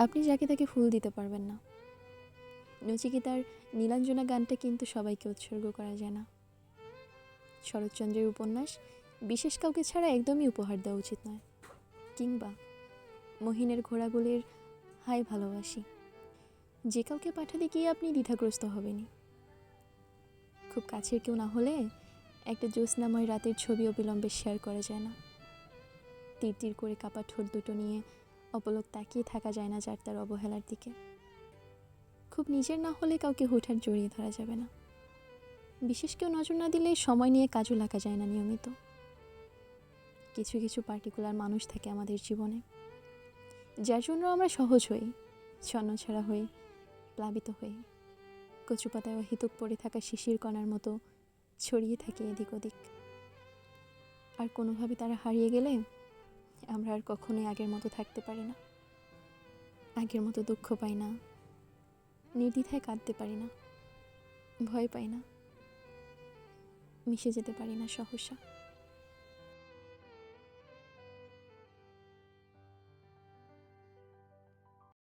আপনি যাকে তাকে ফুল দিতে পারবেন না। নচিকিতার নীলাঞ্জনা গানটা কিন্তু সবাইকে উৎসর্গ করা যায় না। শরৎচন্দ্রের উপন্যাস বিশেষ কাউকে ছাড়া একদমই উপহার দেওয়া উচিত নয়। কিংবা মহিনের ঘোড়াগুলির হাই ভালোবাসি। যে কাউকে পাঠাতে গিয়ে আপনি দ্বিধাগ্রস্ত হবেনই। খুব কাছের কেউ না হলে একটা জ্যোৎস্নাময় রাতের ছবি অবিলম্বে শেয়ার করা যায় না। তীর তীর করে কাপা ঠোঁট দুটো নিয়ে অপলক তাকিয়ে থাকা যায় না যার তার অবহেলার দিকে। খুব নিজের না হলে কাউকে হুঠার জড়িয়ে ধরা যাবে না। বিশেষ কেউ নজর না দিলে সময় নিয়ে কাজও লাগা যায় না নিয়মিত। কিছু কিছু পার্টিকুলার মানুষ থাকে আমাদের জীবনে, যার জন্য আমরা সহজ হই ছন্নছাড়া হই, প্লাবিত হই। কচু পাতায় অহিতুক পড়ে থাকা শিশির কণার মতো ছড়িয়ে থাকে এদিক ওদিক। আর কোনোভাবে তারা হারিয়ে গেলে আমরা আর কখনোই আগের মতো থাকতে পারি না। আগের মতো দুঃখ পাই না। নির্দ্বিধায় কাঁদতে পারি না। ভয় পাই না। মিশে যেতে পারি না সহসা।